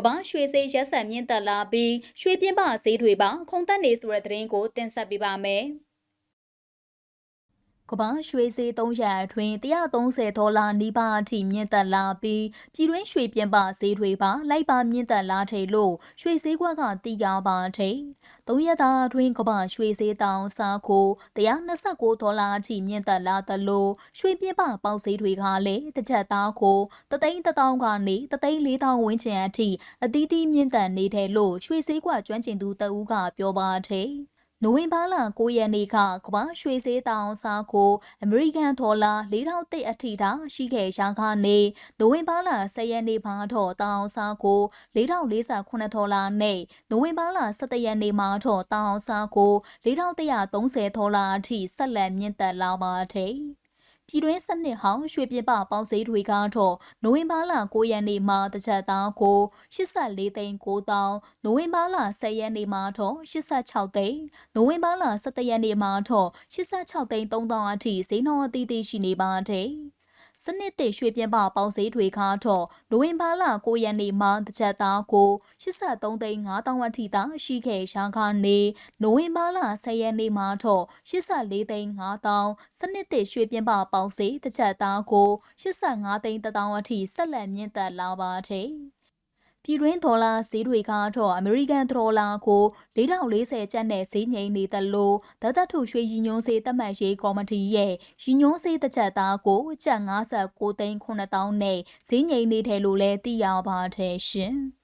ကမ္ဘာရွှေဈေးရက်ဆက်မြင့်တက်လာပြီးရွှေပြင်းပဈေးတွေပါခုန်တက်နေဆိုတဲ့သတင်းကိုတင်ဆက်ပေးပါမယ်။ ကမ္ဘာရွှေဈေး300ရာအတွင်း130ဒေါ်လာနီးပါးအထိမြင့်တက်လာပြီးပြည်တွင်းရွှေပြင်းပဈေးတွေပါလိုက်ပါမြင့်တက်လာတယ်လို့ရွှေဈေးကွက်ကသိရပါတယ်။3ရက်သားအတွင်းကမ္ဘာရွှေဈေးတောင်စားကို129ဒေါ်လာအထိမြင့်တက်လာသလိုရွှေပြင်းပပေါက်ဈေးတွေကလည်းတစ်ချက်သားကို3,000ကနေ3,400ဝန်းကျင်အထိအသီးသီးမြင့်တက်နေတယ်လို့ရွှေဈေးကွက်ကျွမ်းကျင်သူတဦးကပြောပါတယ်။ နိုဝင်ဘာလ9ရက်နေ့ကကမ္ဘာရွှေဈေးတောင်စားကိုအမေရိကန်ဒေါ်လာ4000တိတ်အထိတာရှိခဲ့ရာကနေနိုဝင်ဘာလ10ရက်နေ့မှာတော့တောင်စားကို4048ဒေါ်လာနဲ့နိုဝင်ဘာလ17ရက်နေ့မှာတော့တောင်စားကို4130ဒေါ်လာအထိဆက်လက်မြင့်တက်လာပါတယ်။ ပြည်တွင်းစနစ်ဟောင်းရွှေပြပပေါင်းစည်းတွေကတော့နိုဝင်ဘာလ9ရက်နေ့မှာတစ်ချက်သားကို84သိန်း9000နိုဝင်ဘာလ10ရက်နေ့မှာတော့86သိန်းနိုဝင်ဘာလ17ရက်နေ့မှာတော့86သိန်း3000အထိဈေးနှုန်းအသီးသီးရှိနေပါတယ်။ စနစ်တစ်ရွှေပြင်းပပေါင်းစည်းတွေကတော့နိုဝင်ဘာလ9ရက်နေ့မှာတစ်ချက်သားကို83သိန်း5000အထိသာရှိခဲ့ရာကနေနိုဝင်ဘာလ10ရက်နေ့မှာတော့84သိန်း5000စနစ်တစ်ရွှေပြင်းပပေါင်းစည်းတစ်ချက်သားကို85သိန်း1000အထိဆက်လက်မြင့်တက်လာပါတယ်။ ပြည်တွင်းဒေါ်လာဈေးတွေကတော့အမေရိကန်ဒေါ်လာကို4040ကျပ်နဲ့ဈေးငိမ်နေသလိုဒသထုရွှေရည်ညွှန်းဈေးတတ်မှတ်ရေးကော်မတီရဲ့ရည်ညွှန်းဈေးတစ်ချက်သားကိုကျပ်59သိန်း9000နဲ့ဈေးငိမ်နေတယ်လို့လည်းသိရပါတယ်ရှင်။